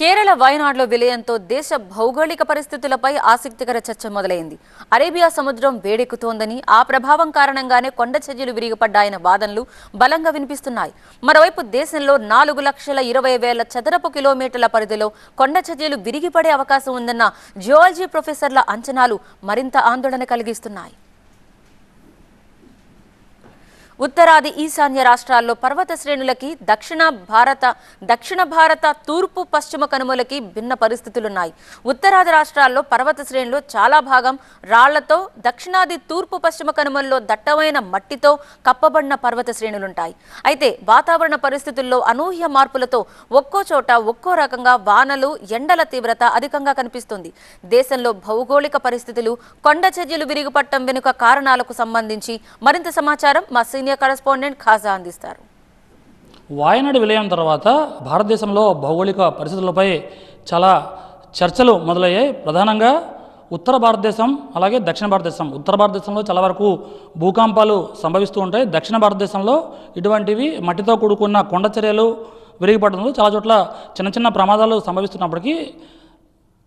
కేరళ వయనాడులో విలయంతో దేశ భౌగోళిక పరిస్థితులపై ఆసక్తికర చర్చ మొదలైంది. అరేబియా సముద్రం వేడెక్కుతోందని ఆ ప్రభావం కారణంగానే కొండ చర్యలు విరిగిపడ్డాయన్న వాదనలు బలంగా వినిపిస్తున్నాయి. మరోవైపు దేశంలో నాలుగు లక్షల ఇరవై వేల చదరపు కిలోమీటర్ల పరిధిలో కొండ చర్యలు విరిగిపడే అవకాశం ఉందన్న జియాలజీ ప్రొఫెసర్ల అంచనాలు మరింత ఆందోళన కలిగిస్తున్నాయి. ఉత్తరాది ఈశాన్య రాష్ట్రాల్లో పర్వత శ్రేణులకి దక్షిణ భారత దక్షిణ భారత తూర్పు పశ్చిమ కనుమలకి భిన్న పరిస్థితులున్నాయి. ఉత్తరాది రాష్ట్రాల్లో పర్వత శ్రేణులు చాలా భాగం రాళ్ళతో దక్షిణాది తూర్పు పశ్చిమ కనుమల్లో దట్టమైన మట్టితో కప్పబడిన పర్వత శ్రేణులుంటాయి. అయితే వాతావరణ పరిస్థితుల్లో అనూహ్య మార్పులతో ఒక్కో చోట ఒక్కో రకంగా వానలు ఎండల తీవ్రత అధికంగా కనిపిస్తుంది. దేశంలో భౌగోళిక పరిస్థితులు కొండ చర్యలు విరిగిపట్టం వెనుక కారణాలకు సంబంధించి మరింత సమాచారం మా సీనియర్ కరెస్పాండెంట్ ఖాజా అందిస్తారు. వాయనాడు విలయం తర్వాత భారతదేశంలో భౌగోళిక పరిస్థితులపై చాలా చర్చలు మొదలయ్యాయి. ప్రధానంగా ఉత్తర భారతదేశం అలాగే దక్షిణ భారతదేశం. ఉత్తర భారతదేశంలో చాలా వరకు భూకంపాలు సంభవిస్తూ ఉంటాయి. దక్షిణ భారతదేశంలో ఇటువంటివి మట్టితో కూడుకున్న కొండ చర్యలు విరిగిపడడంలో చాలా చోట్ల చిన్న చిన్న ప్రమాదాలు సంభవిస్తున్నప్పటికీ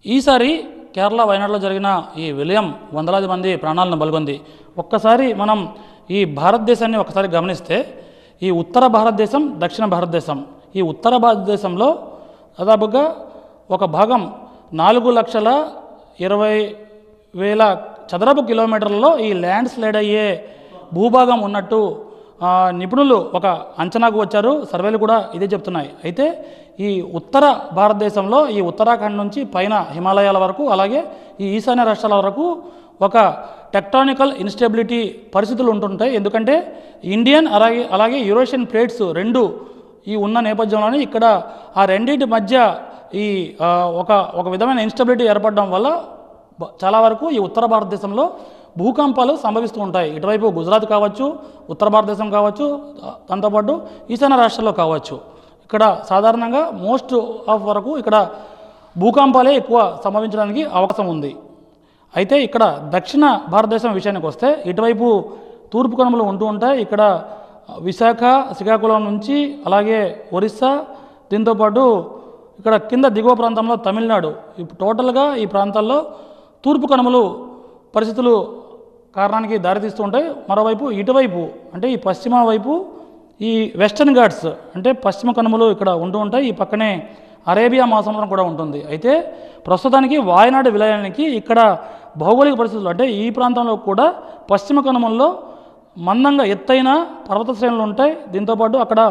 ఈసారి కేరళ వయనాడులో జరిగిన ఈ విలయం వందలాది మంది ప్రాణాలను బలిగొంది. ఒక్కసారి మనం ఈ భారతదేశాన్ని ఒకసారి గమనిస్తే ఈ ఉత్తర భారతదేశం దక్షిణ భారతదేశం. ఈ ఉత్తర భారతదేశంలో దాదాపుగా ఒక భాగం నాలుగు లక్షల ఇరవై వేల చదరపు కిలోమీటర్లలో ఈ ల్యాండ్ స్లైడ్ అయ్యే భూభాగం ఉన్నట్టు నిపుణులు ఒక అంచనాకు వచ్చారు. సర్వేలు కూడా ఇదే చెప్తున్నాయి. అయితే ఈ ఉత్తర భారతదేశంలో ఈ ఉత్తరాఖండ్ నుంచి పైన హిమాలయాల వరకు అలాగే ఈ ఈశాన్య రాష్ట్రాల వరకు ఒక టెక్టానికల్ ఇన్స్టెబిలిటీ పరిస్థితులు ఉంటుంటాయి. ఎందుకంటే ఇండియన్ అలాగే అలాగే యూరోషియన్ ప్లేట్స్ రెండు ఈ ఉన్న నేపథ్యంలోనే ఇక్కడ ఆ రెండింటి మధ్య ఈ ఒక ఒక విధమైన ఇన్స్టెబిలిటీ ఏర్పడడం వల్ల చాలా వరకు ఈ ఉత్తర భారతదేశంలో భూకంపాలు సంభవిస్తూ ఉంటాయి. ఇటువైపు గుజరాత్ కావచ్చు ఉత్తర భారతదేశం కావచ్చు దాంతోపాటు ఈశాన్య రాష్ట్రాల్లో కావచ్చు. ఇక్కడ సాధారణంగా మోస్ట్ ఆఫ్ వరకు ఇక్కడ భూకంపాలే ఎక్కువ సంభవించడానికి అవకాశం ఉంది. అయితే ఇక్కడ దక్షిణ భారతదేశం విషయానికి వస్తే ఇటువైపు తూర్పు కనుమలు ఉంటూ ఉంటాయి. ఇక్కడ విశాఖ శ్రీకాకుళం నుంచి అలాగే ఒరిస్సా దీంతోపాటు ఇక్కడ కింద దిగువ ప్రాంతంలో తమిళనాడు. ఇప్పుడు టోటల్గా ఈ ప్రాంతాల్లో తూర్పు కనుమలు పరిస్థితులు కారణానికి దారితీస్తూ ఉంటాయి. మరోవైపు ఇటువైపు అంటే ఈ పశ్చిమ వైపు ఈ వెస్టర్న్ ఘాట్స్ అంటే పశ్చిమ కనుమలు ఇక్కడ ఉంటూ ఉంటాయి. ఈ పక్కనే అరేబియా మహాసముద్రం కూడా ఉంటుంది. అయితే ప్రస్తుతానికి వాయనాడు విలయానికి ఇక్కడ భౌగోళిక పరిస్థితులు అంటే ఈ ప్రాంతంలో కూడా పశ్చిమ కనుమల్లో మందంగా ఎత్తైన పర్వత శ్రేణులు ఉంటాయి. దీంతోపాటు అక్కడ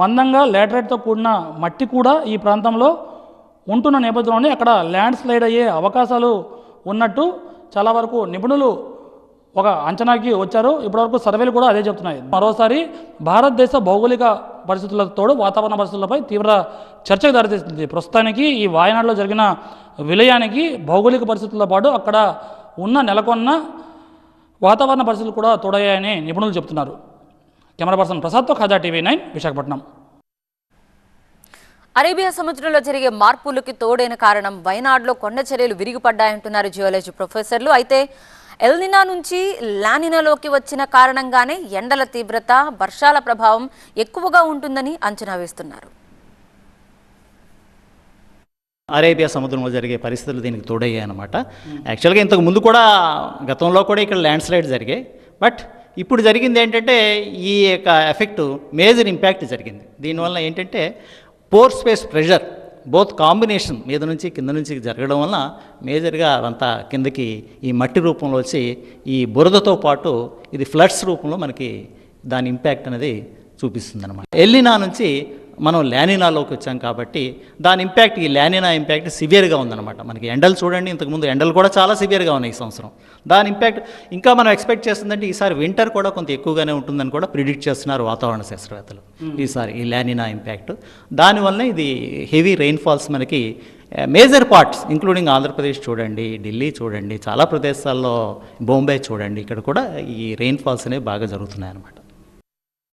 మందంగా లేటరైట్తో కూడిన మట్టి కూడా ఈ ప్రాంతంలో ఉంటున్న నేపథ్యంలోనే అక్కడ ల్యాండ్ స్లైడ్ అయ్యే అవకాశాలు ఉన్నట్టు చాలా వరకు నిపుణులు ఒక అంచనాకి వచ్చారు. ఇప్పటివరకు సర్వేలు కూడా అదే చెప్తున్నాయి. మరోసారి భారతదేశ భౌగోళిక పరిస్థితులతో తోడు వాతావరణ పరిస్థితులపై తీవ్ర చర్చకు దారితీస్తుంది ప్రస్తుతానికి ఈ వాయనాడులో జరిగిన విలయానికి భౌగోళిక పరిస్థితులతో పాటు అక్కడ ఉన్న నెలకొన్న వాతావరణ పరిస్థితులు కూడా తోడయ్యాయని నిపుణులు చెబుతున్నారు. Camera person ప్రసాద్తో Khaja TV nine Visakhapatnam. Arabia సముద్రంలో జరిగే మార్పులకి తోడైన కారణం వయనాడులో కొండ చర్యలు విరిగిపడ్డాయంటున్నారు జియాలజీ ప్రొఫెసర్లు. అయితే ఎల్నినా నుంచి లానినాలోకి వచ్చిన కారణంగానే ఎండల తీవ్రత వర్షాల ప్రభావం ఎక్కువగా ఉంటుందని అంచనా వేస్తున్నారు. అరేబియా సముద్రంలో జరిగే పరిస్థితులు దీనికి తోడయ్యాయి అనమాట యాక్చువల్గా ఇంతకు ముందు కూడా గతంలో కూడా ఇక్కడ ల్యాండ్ స్లైడ్ జరిగాయి. బట్ ఇప్పుడు జరిగింది ఏంటంటే ఈ యొక్క ఎఫెక్ట్ మేజర్ ఇంపాక్ట్ జరిగింది. దీనివల్ల ఏంటంటే pore space pressure both combination మీద నుంచి కింద నుంచి జరగడం వలన మేజర్గా అదంతా కిందకి ఈ మట్టి రూపంలో వచ్చి ఈ బురదతో పాటు ఇది ఫ్లడ్స్ రూపంలో మనకి దాని ఇంపాక్ట్ అనేది చూపిస్తుంది అనమాట ఎల్లినా నుంచి మనం లానినాలోకి వచ్చాం కాబట్టి దాని ఇంపాక్ట్ ఈ లానినా ఇంపాక్ట్ సివియర్గా ఉందన్నమాట. మనకి ఎండలు చూడండి ఇంతకుముందు ఎండలు కూడా చాలా సివియర్గా ఉన్నాయి ఈ సంవత్సరం. దాని ఇంపాక్ట్ ఇంకా మనం ఎక్స్పెక్ట్ చేస్తుందంటే ఈసారి వింటర్ కూడా కొంత ఎక్కువగానే ఉంటుందని కూడా ప్రిడిక్ట్ చేస్తున్నారు వాతావరణ శాస్త్రవేత్తలు ఈసారి ఈ లానినా ఇంపాక్ట్. దానివల్ల ఇది హెవీ రెయిన్ఫాల్స్ మనకి మేజర్ పార్ట్స్ ఇంక్లూడింగ్ ఆంధ్రప్రదేశ్ చూడండి ఢిల్లీ చూడండి చాలా ప్రదేశాల్లో బొంబాయి చూడండి ఇక్కడ కూడా ఈ రెయిన్ఫాల్స్ అనేవి బాగా జరుగుతున్నాయి అన్నమాట